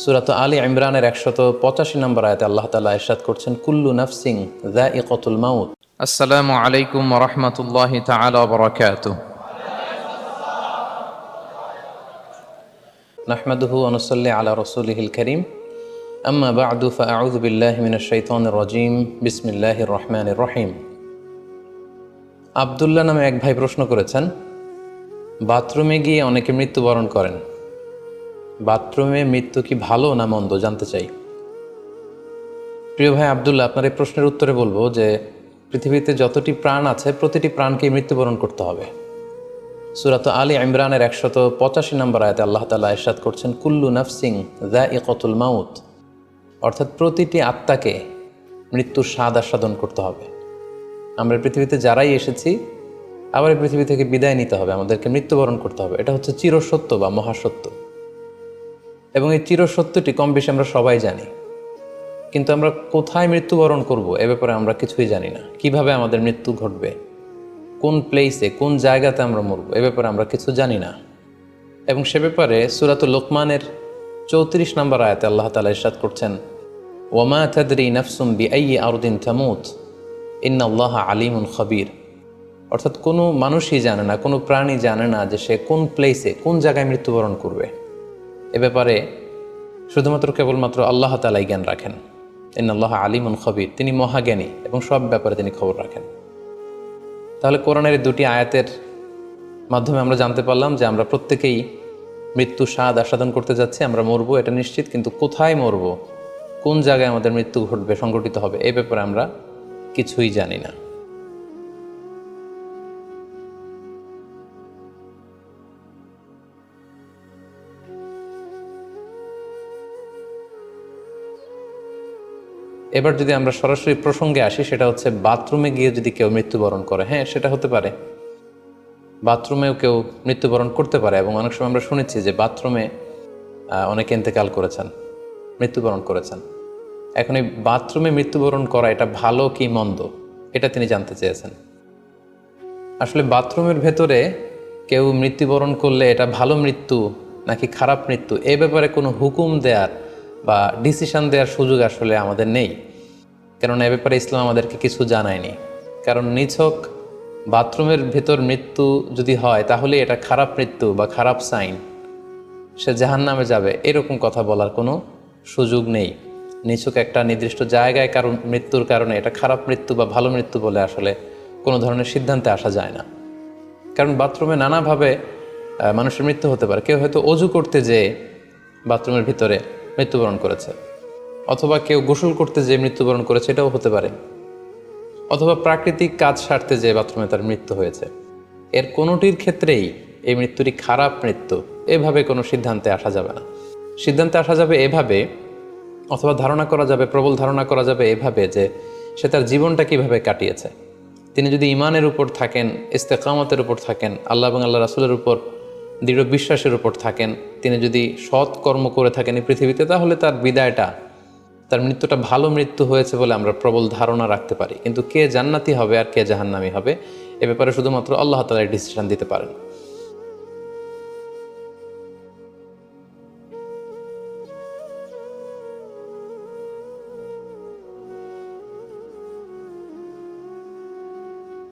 সুরাত আলী ইমরানের একশত পঁচাশি নম্বর আয়তে আল্লাহ তালা ইরশাদ করছেন কুল্লু নাফসিং দ্য ইকতুল মাউত। আসসালামু আলাইকুম রহমতুল্লাহ তালা বরকাত নাহমাদুহু অনুসল্লি আলা রসুলিহিল করিম। আম্মা বাদু ফাউযু বিল্লাহি মিনাশ শাইতানির রাজিম। বিসমিল্লাহির রহমানির রহিম। আব্দুল্লাহ নামে এক ভাই প্রশ্ন করেছেন বাথরুমে গিয়ে অনেকে মৃত্যুবরণ করেন বাথরুমে মৃত্যু কি ভালো না মন্দ জানতে চাই। প্রিয় ভাই আবদুল্লাহ, আপনার এই প্রশ্নের উত্তরে বলব যে, পৃথিবীতে যতটি প্রাণ আছে, প্রতিটি প্রাণকেই মৃত্যুবরণ করতে হবে। সুরাত আলী ইমরানের একশত পঁচাশি নম্বর আয়তে আল্লাহ তালা ইরশাদ করছেন, কুল্লু নাফসিং দ্য ই কতুল মাউত। অর্থাৎ প্রতিটি আত্মাকে মৃত্যুর স্বাদ আস্বাদন করতে হবে। আমরা পৃথিবীতে যারাই এসেছি, আবার পৃথিবী থেকে বিদায় নিতে হবে, আমাদেরকে মৃত্যুবরণ করতে হবে। এটা হচ্ছে চিরসত্য বা মহাসত্য। এবং এই চিরসত্যটি কম বেশি আমরা সবাই জানি। কিন্তু আমরা কোথায় মৃত্যুবরণ করব এ ব্যাপারে আমরা কিছুই জানি না। কীভাবে আমাদের মৃত্যু ঘটবে? কোন প্লেসে কোন জায়গাতে আমরা মরব এ ব্যাপারে আমরা কিছু জানি না। এবং সে ব্যাপারে সুরাতুল লোকমানের চৌত্রিশ নম্বর আয়াতে আল্লাহ তালা ইরশাদ করছেন ওমা থাদরি নফসুম বি আই আরুদ্দিন থামুত ইন্নাল্লাহ আলিমুন খবির। অর্থাৎ কোনো মানুষই জানে না, কোনো প্রাণী জানে না যে সে কোন প্লেসে কোন জায়গায় মৃত্যুবরণ করবে। এ ব্যাপারে শুধুমাত্র কেবলমাত্র আল্লাহ তালাই জ্ঞান রাখেন। ইন্নাল্লাহ আলিমুন খবির। তিনি মহাজ্ঞানী এবং সব ব্যাপারে তিনি খবর রাখেন। তাহলে কোরআনের দুটি আয়াতের মাধ্যমে আমরা জানতে পারলাম যে আমরা প্রত্যেকেই মৃত্যু স্বাদ আস্বাদন করতে যাচ্ছি, আমরা মরবো, এটা নিশ্চিত, কিন্তু কোথায় মরবো? কোন জায়গায় আমাদের মৃত্যু ঘটবে, সংঘটিত হবে? এ ব্যাপারে আমরা কিছুই জানি না। এবার যদি আমরা সরাসরি প্রসঙ্গে আসি, সেটা হচ্ছে বাথরুমে গিয়ে যদি কেউ মৃত্যুবরণ করে হ্যাঁ সেটা হতে পারে। বাথরুমেও কেউ মৃত্যুবরণ করতে পারে এবং অনেক সময় আমরা শুনেছি যে বাথরুমে অনেকে ইন্তেকাল করেছেন, মৃত্যুবরণ করেছেন। এখন এই বাথরুমে মৃত্যুবরণ করা এটা ভালো কি মন্দ? এটা তিনি জানতে চেয়েছেন। আসলে বাথরুমের ভেতরে কেউ মৃত্যুবরণ করলে এটা ভালো মৃত্যু নাকি খারাপ মৃত্যু, এ ব্যাপারে কোনো হুকুম দেওয়ার বা ডিসিশন দেওয়ার সুযোগ আসলে আমাদের নেই। কেননা এ ব্যাপারে ইসলাম আমাদেরকে কিছু জানায়নি। কারণ নিছক বাথরুমের ভেতর মৃত্যু যদি হয়, তাহলে এটা খারাপ মৃত্যু বা খারাপ সাইন। সে জাহান নামে যাবে, এরকম কথা বলার কোনো সুযোগ নেই। নিছক একটা নির্দিষ্ট জায়গায় কারণ মৃত্যুর কারণে এটা খারাপ মৃত্যু বা ভালো মৃত্যু বলে আসলে কোনো ধরনের সিদ্ধান্তে আসা যায় না। কারণ বাথরুমে নানাভাবে মানুষের মৃত্যু হতে পারে। কেউ হয়তো অজু করতে যেয়ে বাথরুমের ভিতরে মৃত্যুবরণ করেছে। অথবা কেউ গোসল করতে যেয়ে মৃত্যুবরণ করেছে, এটাও হতে পারে। অথবা প্রাকৃতিক কাজ সারতে যেয়ে বাথরুমে তার মৃত্যু হয়েছে। এর কোনোটির ক্ষেত্রেই এই মৃত্যুটি খারাপ মৃত্যু, এভাবে কোনো সিদ্ধান্তে আসা যাবে না। সিদ্ধান্তে আসা যাবে এভাবে, অথবা ধারণা করা যাবে, প্রবল ধারণা করা যাবে এভাবে যে সে তার জীবনটা কীভাবে কাটিয়েছে। তিনি যদি ইমানের উপর থাকেন, ইস্তেকামতের উপর থাকেন, আল্লাহ এবং আল্লাহ রাসুলের উপর, দৃঢ় বিশ্বাসের উপর থাকেন, তিনি যদি সৎ কর্ম করে থাকেন এই পৃথিবীতে, তাহলে তার বিদায়টা তার মৃত্যুটা ভালো মৃত্যু হয়েছে বলে আমরা প্রবল ধারণা রাখতে পারি। কিন্তু কে জান্নাতি হবে আর কে জাহান্নামি হবে, এ ব্যাপারে শুধুমাত্র আল্লাহ তালা ডিসিশন দিতে পারেন।